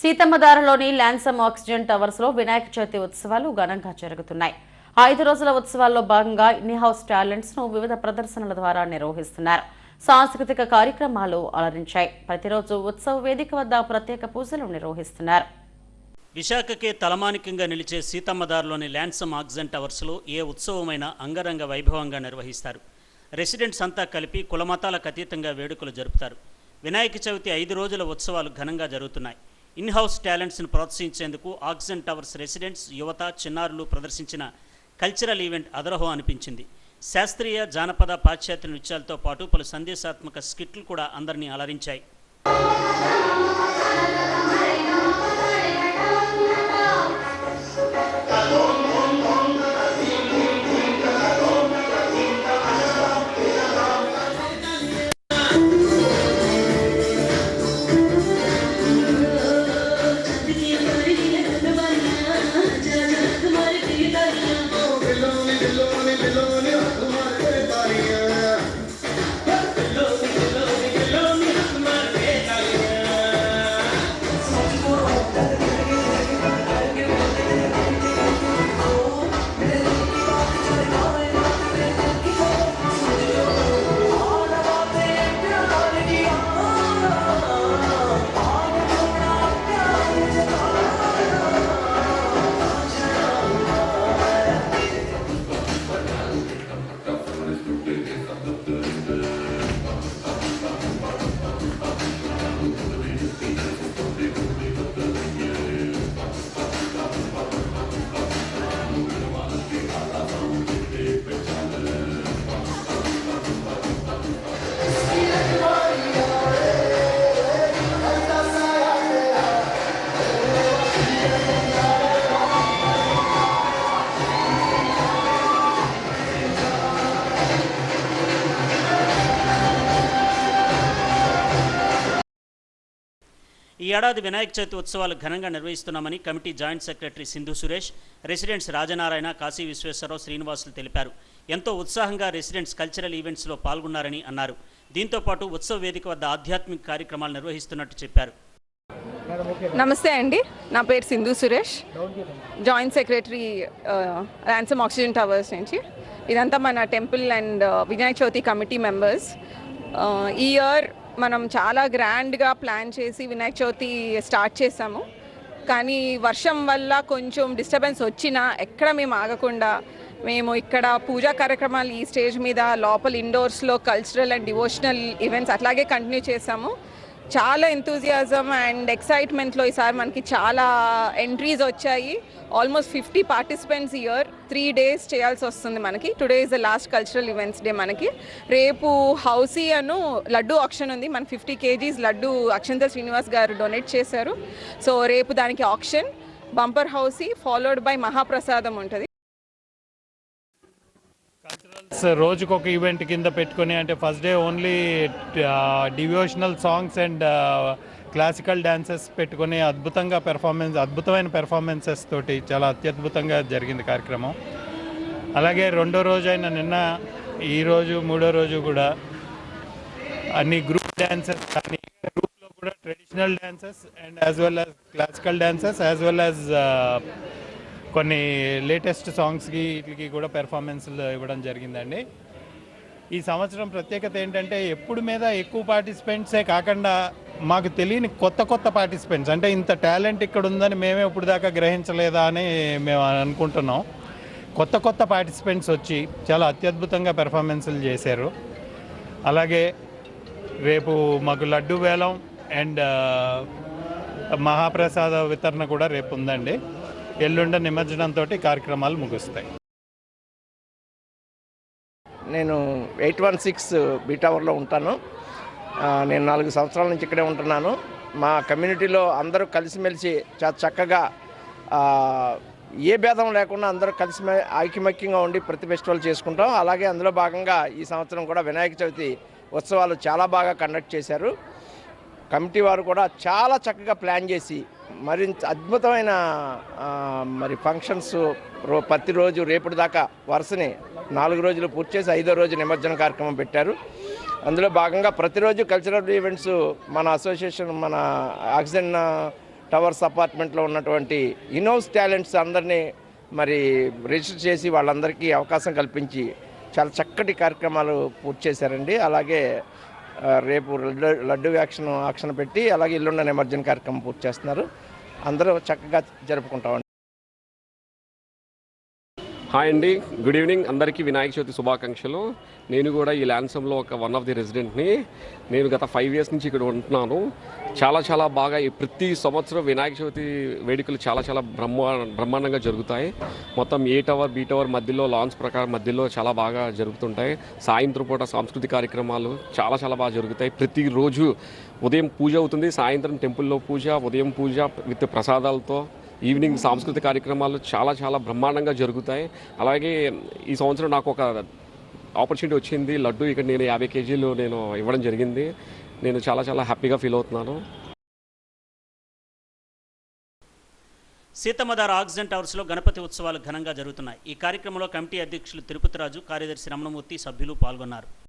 సీతమ్మదారలోని Lansum oxygen టవర్స్లో వినాయక చవితి ఉత్సవాలు ఘనంగా జరుగుతున్నాయి. ఐదు రోజుల ఉత్సవాల్లో భాగంగా ఇన్ని హౌస్ టాలెంట్స్ను వివిధ ప్రదర్శనల ద్వారా నిర్వహిస్తున్నారు. సాంస్కృతిక కార్యక్రమాలు అలరించాయి. ప్రతిరోజు ఉత్సవ వేదిక వద్ద ప్రత్యేక పూజలు నిర్వహిస్తున్నారు. విశాఖకే తలమానికంగా నిలిచే సీతమ్మదారులోని ల్యాన్సమ్ ఆక్సిజన్ టవర్స్లో ఏ ఉత్సవమైన అంగరంగ వైభవంగా నిర్వహిస్తారు? రెసిడెంట్స్ అంతా కలిపి కులమతాలకు అతీతంగా వేడుకలు జరుపుతారు. వినాయక చవితి ఐదు రోజుల ఉత్సవాలు ఘనంగా జరుగుతున్నాయి. ఇన్ హౌస్ టాలెంట్స్ను ప్రోత్సహించేందుకు ఆక్సిజన్ టవర్స్ రెసిడెంట్స్ యువత చిన్నారులు ప్రదర్శించిన కల్చరల్ ఈవెంట్ అదరహో అనిపించింది. శాస్త్రీయ జానపద పాశ్చాత్య నృత్యాలతో పాటు పలు సందేశాత్మక స్కిట్లు కూడా అందరినీ అలరించాయి. ఈ ఏడాది వినాయక చవితి ఉత్సవాలు ఘనంగా నిర్వహిస్తున్నామని committee joint secretary Sindhu Suresh residents Rajanarayana Kashi Visweswararao Srinivasulu తెలిపారు. ఎంతో ఉత్సాహంగా రెసిడెంట్స్ కల్చరల్ ఈవెంట్స్లో పాల్గొన్నారని అన్నారు. దీంతో పాటు ఉత్సవ వేదిక వద్ద ఆధ్యాత్మిక కార్యక్రమాలు నిర్వహిస్తున్నట్టు చెప్పారు. నమస్తే అండి. నా పేరు Sindhu Suresh. Joint secretary Ransom Oxygen Towers నుంచి. ఇదంతా మన temple and Vinayaka Chavithi committee members. ఈ ఇయర్ మనం చాలా గ్రాండ్గా ప్లాన్ చేసి వినాయక చవితి స్టార్ట్ చేసాము. కానీ వర్షం వల్ల కొంచెం డిస్టర్బెన్స్ వచ్చినా ఎక్కడ మేము ఆగకుండా మేము ఇక్కడ పూజా కార్యక్రమాలు ఈ స్టేజ్ మీద లోపల ఇండోర్స్లో కల్చరల్ అండ్ డివోషనల్ ఈవెంట్స్ అట్లాగే కంటిన్యూ చేసాము. చాలా ఎంతూజియాజం అండ్ ఎక్సైట్మెంట్లో ఈసారి మనకి చాలా ఎంట్రీస్ వచ్చాయి. Almost fifty participants year three days చేయాల్సి వస్తుంది మనకి. Today is the last cultural events day మనకి. రేపు హౌసీ అను లడ్డు ఆప్షన్ ఉంది. మన ఫిఫ్టీ కేజీస్ లడ్డు అక్షంత శ్రీనివాస్ గారు డొనేట్ చేశారు. సో రేపు దానికి option bumper housie followed by మహాప్రసాదం ఉంటుంది. కల్చరల్స్ రోజుకొక ఒక ఈవెంట్ కింద పెట్టుకుని అంటే first day only devotional songs and classical dances పెట్టుకుని అద్భుతంగా పెర్ఫార్మెన్స్ అద్భుతమైన పెర్ఫార్మెన్సెస్ తోటి చాలా అత్యద్భుతంగా జరిగింది కార్యక్రమం. అలాగే రెండో రోజు అయిన నిన్న ఈరోజు మూడో రోజు కూడా అన్ని గ్రూప్ డాన్సెస్ కానీ గ్రూప్లో కూడా traditional dances and as well as classical dances as well as కొన్ని లేటెస్ట్ సాంగ్స్కి వీటికి కూడా పెర్ఫార్మెన్స్లు ఇవ్వడం జరిగిందండి. ఈ సంవత్సరం ప్రత్యేకత ఏంటంటే ఎప్పుడు మీద ఎక్కువ పార్టిసిపెంట్సే కాకుండా మాకు తెలియని కొత్త కొత్త పార్టిసిపెంట్స్ అంటే ఇంత టాలెంట్ ఇక్కడ ఉందని మేమే ఇప్పుడు దాకా గ్రహించలేదా అని మేము అనుకుంటున్నాం. కొత్త కొత్త పార్టిసిపెంట్స్ వచ్చి చాలా అత్యద్భుతంగా పెర్ఫార్మెన్స్లు చేశారు. అలాగే రేపు మాకు లడ్డు వేలం అండ్ మహాప్రసాద వితరణ కూడా రేపు ఉందండి. ఎల్లుండ నిమజ్జనంతో కార్యక్రమాలు ముగుస్తాయి. నేను ఎయిట్ వన్ సిక్స్ బీ టవర్లో ఉంటాను. నేను నాలుగు సంవత్సరాల నుంచి ఇక్కడే ఉంటున్నాను. మా కమ్యూనిటీలో అందరూ కలిసిమెలిసి చాలా చక్కగా ఏ భేదం లేకుండా అందరూ కలిసి ఐకమత్యంగా ఉండి ప్రతి ఫెస్టివల్ చేసుకుంటాం. అలాగే అందులో భాగంగా ఈ సంవత్సరం కూడా వినాయక చవితి ఉత్సవాలు చాలా బాగా కండక్ట్ చేశారు. కమిటీ వారు కూడా చాలా చక్కగా ప్లాన్ చేసి మరింత అద్భుతమైన మరి ఫంక్షన్స్ రో ప్రతిరోజు రేపటి దాకా వరుసని నాలుగు రోజులు పూర్తి చేసి ఐదో రోజు నిమజ్జన కార్యక్రమం పెట్టారు. అందులో భాగంగా ప్రతిరోజు కల్చరల్ ఈవెంట్స్ మన అసోసియేషన్ మన ఆక్సిజన్ టవర్స్ అపార్ట్మెంట్లో ఉన్నటువంటి ఇన్హౌస్ టాలెంట్స్ అందరినీ మరి రిజిస్టర్ చేసి వాళ్ళందరికీ అవకాశం కల్పించి చాలా చక్కటి కార్యక్రమాలు పూర్తి చేశారండి. అలాగే రేపు లడ్డు లడ్డు యాక్షన్ ఆక్షన్ పెట్టి అలాగే ఇల్లుండ నిమజ్జన కార్యక్రమం పూర్తి చేస్తున్నారు. అందరూ చక్కగా జరుపుకుంటాం హాయ్ అండి. గుడ్ ఈవినింగ్ అందరికీ వినాయక చవితి శుభాకాంక్షలు. నేను కూడా ఈ ల్యాన్సంలో ఒక వన్ ఆఫ్ ది రెసిడెంట్ని నేను గత ఫైవ్ ఇయర్స్ నుంచి ఇక్కడ ఉంటున్నాను. చాలా చాలా బాగా ఈ ప్రతి సంవత్సరం వినాయక చవితి వేడుకలు చాలా చాలా బ్రహ్మా బ్రహ్మాండంగా జరుగుతాయి. మొత్తం ఏ టవర్ బీ టవర్ మధ్యలో లాంచ్ ప్రకారం మధ్యలో చాలా బాగా జరుగుతుంటాయి. సాయంత్రం పూట సాంస్కృతిక కార్యక్రమాలు చాలా చాలా బాగా జరుగుతాయి. ప్రతిరోజు ఉదయం పూజ అవుతుంది. సాయంత్రం టెంపుల్లో పూజ ఉదయం పూజ విత్ ప్రసాదాలతో. ఈవినింగ్ సాంస్కృతిక కార్యక్రమాలు చాలా చాలా బ్రహ్మాండంగా జరుగుతాయి. అలాగే ఈ సంవత్సరం నాకు ఒక ఆపర్చునిటీ వచ్చింది. లడ్డు ఇక్కడ నేను యాభై కేజీలు నేను ఇవ్వడం జరిగింది. నేను చాలా చాలా హ్యాపీగా ఫీల్ అవుతున్నాను. సీతమ్మధార ఆక్సిజన్ టవర్స్లో గణపతి ఉత్సవాలు ఘనంగా జరుగుతున్నాయి. ఈ కార్యక్రమంలో కమిటీ అధ్యక్షులు తిరుపతిరాజు కార్యదర్శి రమణమూర్తి సభ్యులు పాల్గొన్నారు.